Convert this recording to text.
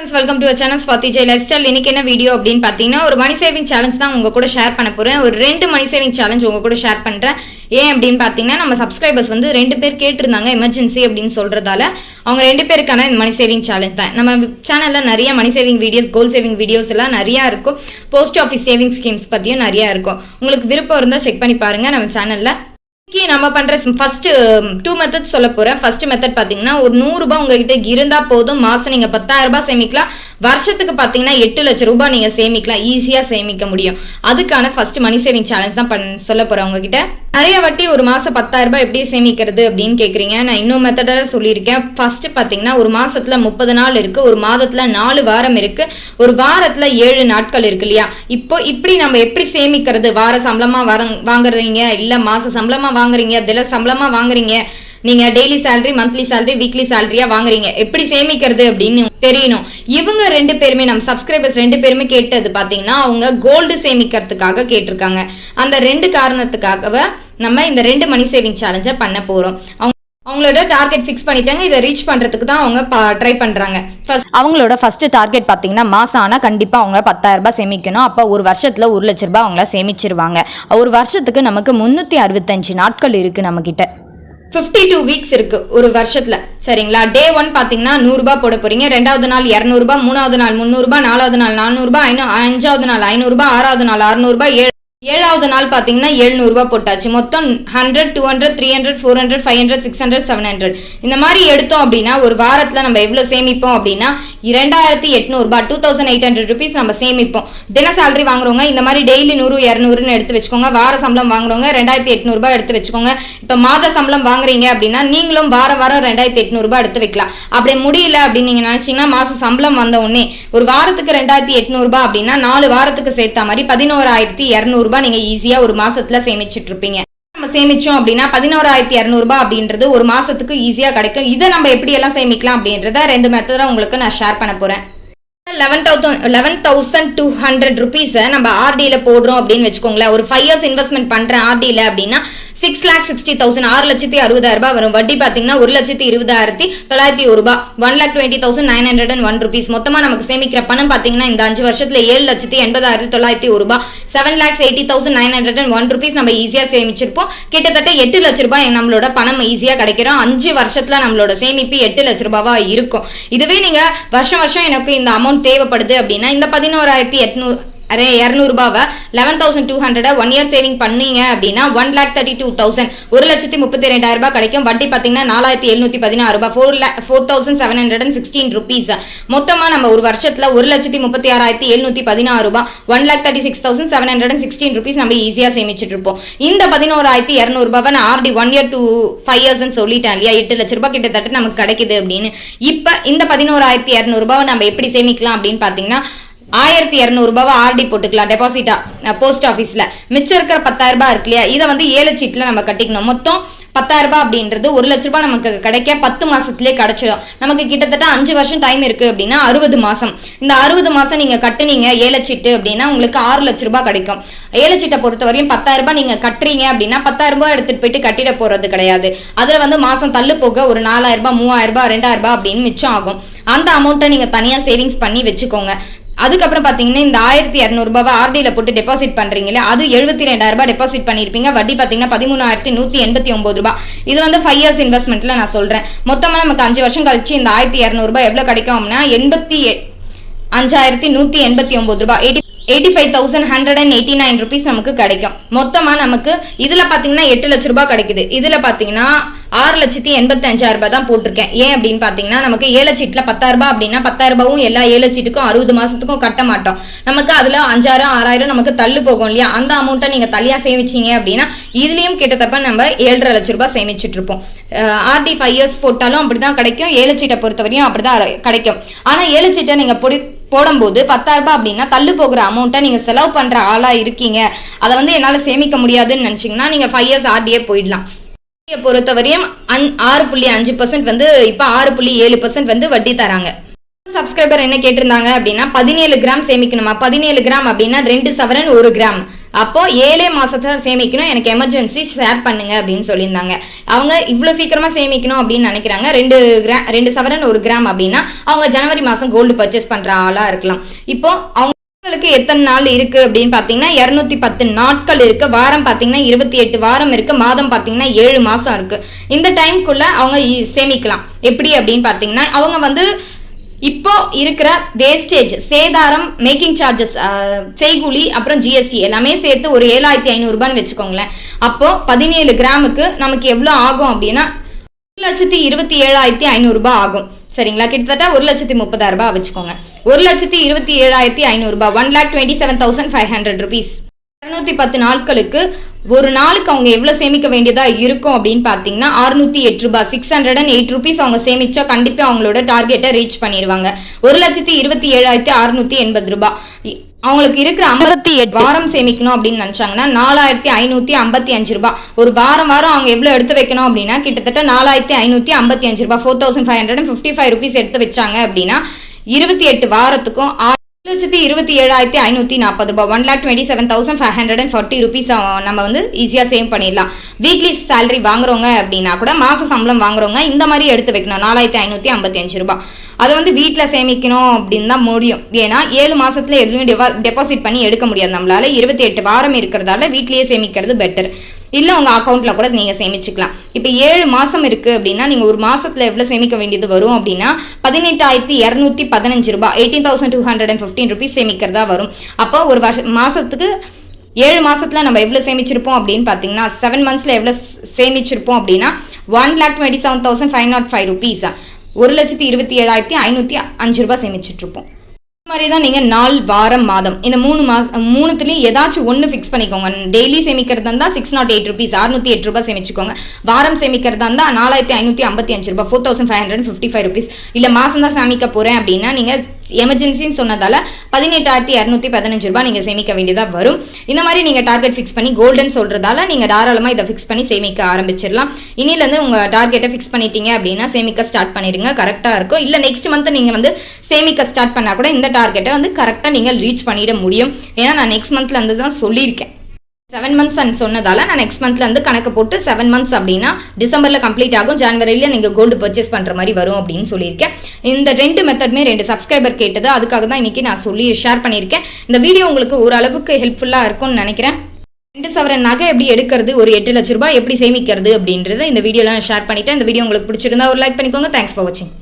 Friends welcome to channel Swathi Jai life style இன்னைக்கு என்ன video அப்படின்னு பார்த்தீங்கன்னா ஒரு மணி சேவிங் சேலஞ்ச் தான் உங்க கூட ஷேர் பண்ண போறேன். ஒரு ரெண்டு மணி சேவிங் சேலஞ்ச் உங்க கூட ஷேர் பண்றேன். ஏன் அப்படின்னு பார்த்தீங்கன்னா நம்ம சப்ஸ்கிரைபர்ஸ் வந்து ரெண்டு பேர் கேட்டிருந்தாங்க எமர்ஜென்சி அப்படின்னு சொல்றதால. அவங்க ரெண்டு பேருக்கான இந்த மணி சேவிங் சேலஞ்ச் தான். நம்ம சேனல்ல நிறைய money saving videos goal saving videos எல்லாம் நிறைய இருக்கும். போஸ்ட் ஆஃபீஸ் சேவிங் ஸ்கீம்ஸ் பத்தியும் நிறைய இருக்கும். உங்களுக்கு விருப்பம் இருந்தால் செக் பண்ணி பாருங்க. நம்ம சேனல்ல இன்னைக்கு நம்ம பண்ற ஃபர்ஸ்ட் டூ மெத்தட் சொல்ல போறேன். ஃபர்ஸ்ட் மெத்தட் பாத்தீங்கன்னா ஒரு நூறு ரூபாய் உங்ககிட்ட இருந்தா போதும். மாசம் நீங்க பத்தாயிரம் ரூபாய் சேமிக்கலாம். வருஷத்துக்கு பார்த்தீங்கன்னா எட்டு லட்சம் ரூபாய் நீங்கள் சேமிக்கலாம் ஈஸியாக சேமிக்க முடியும். அதுக்கான ஃபர்ஸ்ட் மணி சேவிங் சேலஞ்ச் தான் பண் சொல்ல போகிறேன் உங்ககிட்ட. நிறைய வட்டி ஒரு மாதம் பத்தாயிரம் ரூபாய் எப்படி சேமிக்கிறது அப்படின்னு கேட்குறீங்க நான் இன்னும் மெத்தடாக சொல்லியிருக்கேன். ஃபர்ஸ்ட் பார்த்தீங்கன்னா ஒரு மாதத்தில் முப்பது நாள் இருக்குது ஒரு மாதத்தில் நாலு வாரம் இருக்குது ஒரு வாரத்தில் ஏழு நாட்கள் இருக்கு இல்லையா? இப்போ இப்படி நம்ம எப்படி சேமிக்கிறது? வார சம்பளமாக வர வாங்குறீங்க? இல்லை மாத சம்பளமாக வாங்குறீங்க? தில சம்பளமாக வாங்குறீங்க? நீங்க daily salary monthly salary weekly சேலரியா வாங்குறீங்க. எப்படி சேமிக்கிறது அப்படின்னு தெரியணும். இவங்க ரெண்டு பேருமே நம்ம சப்ஸ்கிரைபர்ஸ் ரெண்டு பேருமே கேட்டது பாத்தீங்கன்னா அவங்க கோல்டு சேமிக்கிறதுக்காக கேட்டிருக்காங்க. அந்த ரெண்டு காரணத்துக்காக நம்ம இந்த ரெண்டு மணி சேவிங் சேலஞ்சை பண்ண போறோம். அவங்க அவங்களோட டார்கெட் ஃபிக்ஸ் பண்ணிட்டாங்க. இதை ரீச் பண்றதுக்கு தான் அவங்க ட்ரை பண்றாங்க. ஃபர்ஸ்ட் அவங்களோட ஃபர்ஸ்ட் டார்கெட் பார்த்தீங்கன்னா மாதம் ஆனால் கண்டிப்பாக அவங்க பத்தாயிரம் ரூபாய் சேமிக்கணும். அப்போ ஒரு வருஷத்தில் ஒரு லட்ச ரூபாய் அவங்கள சேமிச்சிருவாங்க. ஒரு வருஷத்துக்கு நமக்கு முந்நூற்றி அறுபத்தஞ்சு நாட்கள் இருக்குது நம்மக்கிட்ட ஃபிஃப்டி டூ வீக்ஸ் இருக்கு ஒரு வருஷத்துல. சரிங்களா? டே ஒன் பாத்தீங்கன்னா நூறுரூபா போட போறீங்க. ரெண்டாவது நாள் இரநூறுபா மூணாவது நாள் முந்நூறுபா நாலாவது நாள் நானூறுபா ஐநூ அஞ்சாவது நாள் ஐநூறுபா ஆறாவது நாள் அறுநூறுபா ஏழு ஏழாவது நாள் பார்த்தீங்கன்னா எழுநூறுபா போட்டாச்சு. மொத்தம் hundred two hundred three hundred four hundred five hundred six hundred seven hundred இந்த மாதிரி எடுத்தோம் அப்படின்னா ஒரு வாரத்தில் நம்ம எவ்வளோ சேமிப்போம் அப்படின்னா இரண்டாயிரத்தி எட்நூறுபா two thousand eight hundred rupees நம்ம சேமிப்போம். தின சேலரி வாங்குறவங்க இந்த மாதிரி டெய்லி நூறு இரநூறுன்னு எடுத்து வச்சுக்கோங்க. வார சம்பளம் வாங்குறவங்க ரெண்டாயிரத்தி எட்நூறுபா எடுத்து வச்சுக்கோங்க. இப்போ மாத சம்பளம் வாங்குறீங்க அப்படின்னா நீங்களும் வாரம் வாரம் ரெண்டாயிரத்தி எட்நூறுபா எடுத்து வைக்கலாம். அப்படி முடியல அப்படின்னு நீங்கள் நினச்சிங்கன்னா மாசம் சம்பளம் வந்த உடனே ஒரு வாரத்துக்கு ரெண்டாயிரத்தி எட்நூறுபா அப்படின்னா நாலு வாரத்துக்கு சேர்த்த மாதிரி பதினோராயிரத்தி ரூபாய் நீங்க ஈஸியா ஒரு மாசத்துல சேமிச்சிட்டு இருப்பீங்க நம்ம சேமிச்சோம் அப்படின்னா பதினோராயிரத்தி இரநூறுபா அப்படின்றது ஒரு மாசத்துக்கு ஈஸியா கிடைக்கும். இதை நம்ம எப்படி எல்லாம் சேமிக்கலாம் அப்படின்றத ரெண்டு மெத்தட உங்களுக்கு நான் ஷேர் பண்ண போறேன். Eleven thousand eleven thousand two hundred ருபீஸை நம்ம ஆர்டியில் போடுறோம் அப்படின்னு வச்சுக்கோங்களேன். ஒரு ஃபைவ் இயர்ஸ் இன்வெஸ்ட்மெண்ட் பண்றேன் ஆர்டியில் அப்படின்னா சிக்ஸ் லேக் சிக்ஸ்டி தௌசண்ட் ஆறு லட்சத்தி அறுபதாயிரம் ரூபாய் வரும். வட்டி பாத்தீங்கன்னா ஒரு லட்சத்தி இருபதாயிரத்தி தொள்ளாயிரத்தி ஒரு ரூபாய். One lakh twenty thousand nine hundred and one rupees மொத்தமா நமக்கு சேமிக்கிற பணம் பாத்தீங்கன்னா இந்த அஞ்சு வருஷத்துல ஏழு லட்சத்தி எண்பதாயிரத்தி தொள்ளாயிரத்தி ஒரு ரூபாய். Seven lakhs eighty thousand nine hundred and one rupees நம்ம ஈஸியா சேமிச்சிருப்போம். கிட்டத்தட்ட எட்டு லட்ச ரூபாய் நம்மளோட பணம் ஈஸியா கிடைக்கிறோம். அஞ்சு வருஷத்துல நம்மளோட சேமிப்பு எட்டு லட்ச ரூபாவா இருக்கும். இதுவே நீங்க வருஷம் வருஷம் எனக்கு இந்த அமௌண்ட் தேவைப்படுது அப்படின்னா இந்த பதினோராயிரத்தி எட்நூறு அரே இரநூறுபாவை. Eleven thousand two hundred one year saving பண்ணீங்க அப்படின்னா one lakh thirty two thousand ஒரு லட்சத்தி முப்பத்தி ரெண்டாயிரம் ரூபாய் கிடைக்கும். வட்டி பார்த்தீங்கன்னா நாலாயிரத்தி எழுநூத்தி பதினாறு ரூபாய். Four lakh four thousand seven hundred and sixteen rupees மொத்தமாக நம்ம ஒரு வருஷத்தில் ஒரு லட்சத்தி முப்பத்தி ஆறாயிரத்தி எழுநூத்தி பதினாறு ரூபாய். One lakh thirty six thousand seven hundred and sixteen rupees நம்ம ஈஸியாக சேமிச்சுட்டு இருப்போம். இந்த பதினோராயிரத்தி இரநூறுபாவை நான் RD one year two five இயர்ஸ்ன்னு சொல்லிட்டேன் இல்லையா? எட்டு லட்ச ரூபாய் கிட்டத்தட்ட நமக்கு கிடைக்குது அப்படின்னு. இப்போ இந்த பதினோராயிரத்தி இரநூறுபாவை நம்ம எப்படி சேமிக்கலாம் அப்படின்னு பார்த்தீங்கன்னா ஆயிரத்தி இரநூறுபாவை ஆர்டி போட்டுக்கலாம் டெபாசிட்டா போஸ்ட் ஆஃபீஸில் மிச்சம் இருக்கிற பத்தாயிரம் ரூபாய் இருக்கு இல்லையா? இதை வந்து ஏழு சீட்டில் நம்ம கட்டிக்கணும். மொத்தம் பத்தாயிரம் ரூபாய் அப்படின்றது ஒரு லட்ச ரூபாய் நமக்கு கிடைக்க பத்து மாசத்துலயே கிடைச்சிடும். நமக்கு கிட்டத்தட்ட அஞ்சு வருஷம் டைம் இருக்கு அப்படின்னா அறுபது மாசம். இந்த அறுபது மாசம் நீங்க கட்டுனீங்க ஏலச்சீட்டு அப்படின்னா உங்களுக்கு ஆறு லட்ச ரூபாய் கிடைக்கும். ஏலச்சீட்டை பொறுத்த வரையும் பத்தாயிரம் ரூபாய் நீங்க கட்டுறீங்க அப்படின்னா பத்தாயிரம் ரூபாய் எடுத்துட்டு போயிட்டு கட்டிட போறது கிடையாது. அதுல வந்து மாசம் தள்ளு போக ஒரு நாலாயிரம் ரூபாய் மூவாயிரம் ரூபாய் ரெண்டாயிரம் ரூபாய் அப்படின்னு மிச்சம் ஆகும். அந்த அமௌண்ட்டை நீங்க தனியா சேவிங்ஸ் பண்ணி வச்சுக்கோங்க. அதுக்கப்புறம் பாத்தீங்கன்னா இந்த ஆயிரத்தி இரநூறுபாவை ஆர்டியில போட்டு டெபாசிட் பண்றீங்களே அது எழுபத்தி ரெண்டாயிரம் டெபாசிட் பண்ணிருப்பீங்க. வட்டி பாத்தீங்கன்னா பதிமூணாயிரத்தி நூத்தி எண்பத்தி ஒன்பது ரூபாய். இது வந்து ஃபைவ் இயர்ஸ் இன்வெஸ்ட்மெண்ட்ல நான் சொல்றேன். மொத்தமா நமக்கு அஞ்சு வருஷம் கழிச்சு இந்த ஆயிரத்தி இரநூறுபா எவ்வளவு கிடைக்கும் அப்படின்னா எண்பத்தி அஞ்சாயிரத்தி நூத்தி எண்பத்தி ஒன்பது ரூபாய். Eighty eighty five thousand hundred and eighty nine rupees நமக்கு கிடைக்கும். மொத்தமா நமக்கு இதுல பாத்தீங்கன்னா எட்டு லட்ச ரூபாய் கிடைக்குது. இதுல பாத்தீங்கன்னா ஆறு லட்சத்தி எண்பத்தி அஞ்சாயிரம் ரூபாய் தான் போட்டிருக்கேன். ஏன் அப்படின்னு பாத்தீங்கன்னா நமக்கு ஏழை சீட்ல பத்தாயிரம் ரூபாய் அப்படின்னா பத்தாயிரம் ரூபாயும் எல்லா ஏலச்சீட்டுக்கும் அறுபது மாசத்துக்கும் கட்ட மாட்டோம். நமக்கு அதுல அஞ்சாயிரம் ஆறாயிரம் நமக்கு தள்ளு போகும் இல்லையா? அந்த அமௌண்ட்டை நீங்க தள்ளியா சேமிச்சீங்க அப்படின்னா இதுலயும் கிட்டத்தட்ட நம்ம ஏழரை லட்ச ரூபாய் சேமிச்சிட்டு இருப்போம். ஆர்டி ஃபைவ் இயர்ஸ் போட்டாலும் அப்படிதான் கிடைக்கும். ஏலச்சீட்டை சீட்டை பொறுத்தவரையும் அப்படிதான் கிடைக்கும். ஆனா ஏலச்சீட்டை சீட்டை நீங்க பொடி போடும்போது பத்தாயிரம் ரூபாய் அப்படின்னா தள்ளு போகிற அமௌண்ட்டை நீங்க செலவு பண்ற ஆளா இருக்கீங்க. அதை வந்து என்னால சேமிக்க முடியாதுன்னு நினைச்சீங்கன்னா நீங்க ஃபைவ் இயர்ஸ் ஆர்டியே போயிடலாம். பொறுத்தவரையும் ஆறு புள்ளி அஞ்சு பர்சன்ட் வந்து இப்ப ஆறு புள்ளி ஏழு பர்சன்ட் வந்து வட்டி தராங்க. சப்ஸ்கிரைபர் என்ன கேட்டிருந்தாங்க அப்படின்னா பதினேழு கிராம் சேமிக்கணுமா? பதினேழு கிராம் அப்படின்னா ரெண்டு சவரன் ஒரு கிராம். அப்போ ஏழே மாசத்தை சேமிக்கணும். எனக்கு எமர்ஜென்சி ஷேர் பண்ணுங்க அப்படின்னு சொல்லியிருந்தாங்க. அவங்க இவ்வளவு சீக்கிரமா சேமிக்கணும் அப்படின்னு நினைக்கிறாங்க. ரெண்டு கிராம் ரெண்டு சவரன் ஒரு கிராம் அப்படின்னா அவங்க ஜனவரி மாசம் கோல்டு பர்ச்சேஸ் பண்ற ஆளா இருக்கலாம். இப்போ அவங்க உங்களுக்கு எத்தனை நாள் இருக்கு அப்படின்னு பாத்தீங்கன்னா இருநூத்தி பத்து நாட்கள் இருக்கு. வாரம் பாத்தீங்கன்னா இருபத்தி எட்டு வாரம் இருக்கு. மாதம் பாத்தீங்கன்னா ஏழு மாசம் இருக்கு. இந்த டைம்குள்ள அவங்க சேமிக்கலாம். எப்படி அப்படின்னு பாத்தீங்கன்னா அவங்க வந்து இப்போ இருக்கிற வேஸ்டேஜ் சேதாரம் மேக்கிங் சார்ஜஸ் செய்கூலி அப்புறம் ஜிஎஸ்டி எல்லாமே சேர்த்து ஒரு ஏழாயிரத்தி ஐநூறுபான்னு வச்சுக்கோங்களேன். அப்போ பதினேழு கிராமுக்கு நமக்கு எவ்வளோ ஆகும் அப்படின்னா ஒரு லட்சத்தி இருபத்தி ஏழாயிரத்தி ஐநூறுரூபா ஆகும். சரிங்களா? கிட்டத்தட்ட ஒரு லட்சத்தி முப்பதாயிரம் ரூபாய் வச்சுக்கோங்க. ஒரு லட்சத்தி இருபத்தி ஏழாயிரத்தி ஐநூறு ரூபாய். One lakh twenty seven thousand five hundred rupees இரநூத்தி பத்து நாட்களுக்கு ஒரு நாளுக்கு அவங்க எவ்வளவு சேமிக்க வேண்டியதா இருக்கும் அப்படின்னு பாத்தீங்கன்னா அறுநூத்தி எட்டு ரூபாய். Six hundred and eight rupees அவங்க சேமிச்சா கண்டிப்பா அவங்களோட டார்கெட்டை ரீச் பண்ணிடுவாங்க ஒரு லட்சத்தி இருபத்தி ஏழாயிரத்தி அறுநூத்தி எண்பது ரூபாய். அவங்களுக்கு இருக்கிற இருபத்தி எட்டு. வாரம் சேமிக்கணும் அப்படின்னு நினைச்சாங்கன்னா நாலாயிரத்தி ஐநூத்தி ஐம்பத்தி அஞ்சு ரூபாய். ஒரு வாரம் வாரம் அவங்க எவ்வளவு எடுத்து வைக்கணும் அப்படின்னா கிட்டத்தட்ட நாலாயிரத்தி ஐநூத்தி ஐம்பத்தி அஞ்சு ரூபாய். Four thousand five hundred fifty five rupees எடுத்து வச்சாங்க அப்படின்னா இருபத்தி எட்டு வாரத்துக்கும் ஆறு லட்சத்தி இருபத்தி ஏழாயிரத்தி ஐநூத்தி நாற்பது ரூபாய் one lakh twenty seven thousand five hundred and forty rupees நம்ம வந்து ஈஸியா சேவ் பண்ணிடலாம். வீக்லி சேலரி வாங்குறவங்க அப்படின்னா கூட மாச சம்பளம் வாங்குறவங்க இந்த மாதிரி எடுத்து வைக்கணும் நாலாயிரத்தி ஐநூத்தி ஐம்பத்தி அஞ்சு ரூபாய். அதை வந்து வீட்டில் சேமிக்கணும் அப்படின்னு தான் முடியும். ஏன்னா ஏழு மாசத்துல எதுலையும் டெபாசிட் பண்ணி எடுக்க முடியாது. நம்மளால இருபத்தி எட்டு வாரம் இருக்கிறதால வீட்லயே சேமிக்கிறது பெட்டர் இல்லை உங்கள் அக்கௌண்ட்டில் கூட நீங்கள் சேமிச்சுக்கலாம். இப்போ ஏழு மாதம் இருக்குது அப்படின்னா நீங்கள் ஒரு மாதத்தில் எவ்வளோ சேமிக்க வேண்டியது வரும் அப்படின்னா பதினெட்டாயிரத்தி இரநூத்தி பதினஞ்சு ரூபாய் eighteen thousand two hundred and fifteen rupees சேமிக்கிறதா வரும். அப்போ ஒரு வருஷ மாதத்துக்கு ஏழு மாதத்தில் நம்ம எவ்வளோ சேமிச்சிருப்போம் அப்படின்னு பார்த்தீங்கன்னா செவன் மந்த்ஸில் எவ்வளோ சேமிச்சிருப்போம் அப்படின்னா one lakh twenty seven thousand five nought five rupees ஒரு லட்சத்தி இருபத்தி ஏழாயிரத்தி ஐநூற்றி அஞ்சு ரூபாய் சேமிச்சிட்டு இருப்போம். மாதிரி தான் நீங்கள் நாள் வாரம் மாதம். இந்த மூணு மாசம் மூணுத்துலேயும் ஏதாச்சும் ஒன்று ஃபிக்ஸ் பண்ணிக்கோங்க. டெய்லி சேமிக்கிறதா இருந்தால் சிக்ஸ் நாட் எயிட் ருபீஸ் அறுநூத்தி எட்டு ரூபாய் சேமிச்சுக்கோங்க. வாரம் சேமிக்கிறதா இருந்தால் நாலாயிரத்தி ஐநூற்றி ஐம்பத்தி அஞ்சு ரூபாய் four thousand five hundred fifty five rupees இல்லை மாதம் தான் சேமிக்க போகிறேன் அப்படின்னா நீங்கள் எமர்ஜென்சின்னு சொன்னதால பதினெட்டாயிரத்தி இரநூத்தி பதினஞ்சு ரூபாய் நீங்கள் சேமிக்க வேண்டியதாக வரும். இந்த மாதிரி நீங்கள் டார்கெட் ஃபிக்ஸ் பண்ணி கோல்டன் சொல்கிறதால நீங்கள் தாராளமாக இதை ஃபிக்ஸ் பண்ணி சேமிக்க ஆரம்பிச்சிடலாம். இனிலேருந்து உங்கள் டார்கெட்டை ஃபிக்ஸ் பண்ணிட்டீங்க அப்படின்னா சேமிக்க ஸ்டார்ட் பண்ணிடுங்க. கரெக்டாக இருக்கும். இல்லை நெக்ஸ்ட் மந்த் நீங்கள் வந்து சேமிக்க ஸ்டார்ட் பண்ணால் கூட இந்த டார்கெட்டை வந்து கரெக்டாக நீங்கள் ரீச் பண்ணிட முடியும். ஏன்னா நான் நெக்ஸ்ட் மந்த்ல இருந்து தான் சொல்லியிருக்கேன். செவன் மந்த்ஸ் அண்ட் சொன்னதால நான் நெக்ஸ்ட் மந்த்ல இருந்து கணக்கு போட்டு செவன் மந்த்ஸ் அப்படின்னா டிசம்பர்ல கம்ப்ளீட் ஆகும். ஜனவரியில நீங்க கோல்டு பர்ச்சேஸ் பண்ற மாதிரி வரும் அப்படின்னு சொல்லியிருக்கேன். இந்த ரெண்டு மெத்தட்மே ரெண்டு சப்ஸ்கிரைபர் கேட்டது. அதுக்காக தான் இன்னைக்கு நான் சொல்லி ஷேர் பண்ணியிருக்கேன். இந்த வீடியோ உங்களுக்கு ஓரளவுக்கு ஹெல்ப்ஃபுல்லா இருக்கும்னு நினைக்கிறேன். ரெண்டு சவரன் நகை எப்படி எடுக்கிறது? ஒரு எட்டு லட்ச ரூபாய் எப்படி சேமிக்கிறது அப்படின்றத இந்த வீடியோலாம் ஷேர் பண்ணிட்டேன். இந்த வீடியோ உங்களுக்கு பிடிச்சிருந்தா ஒரு லைக் பண்ணிக்கோங்க. தேங்க்ஸ் ஃபார் வாட்சிங்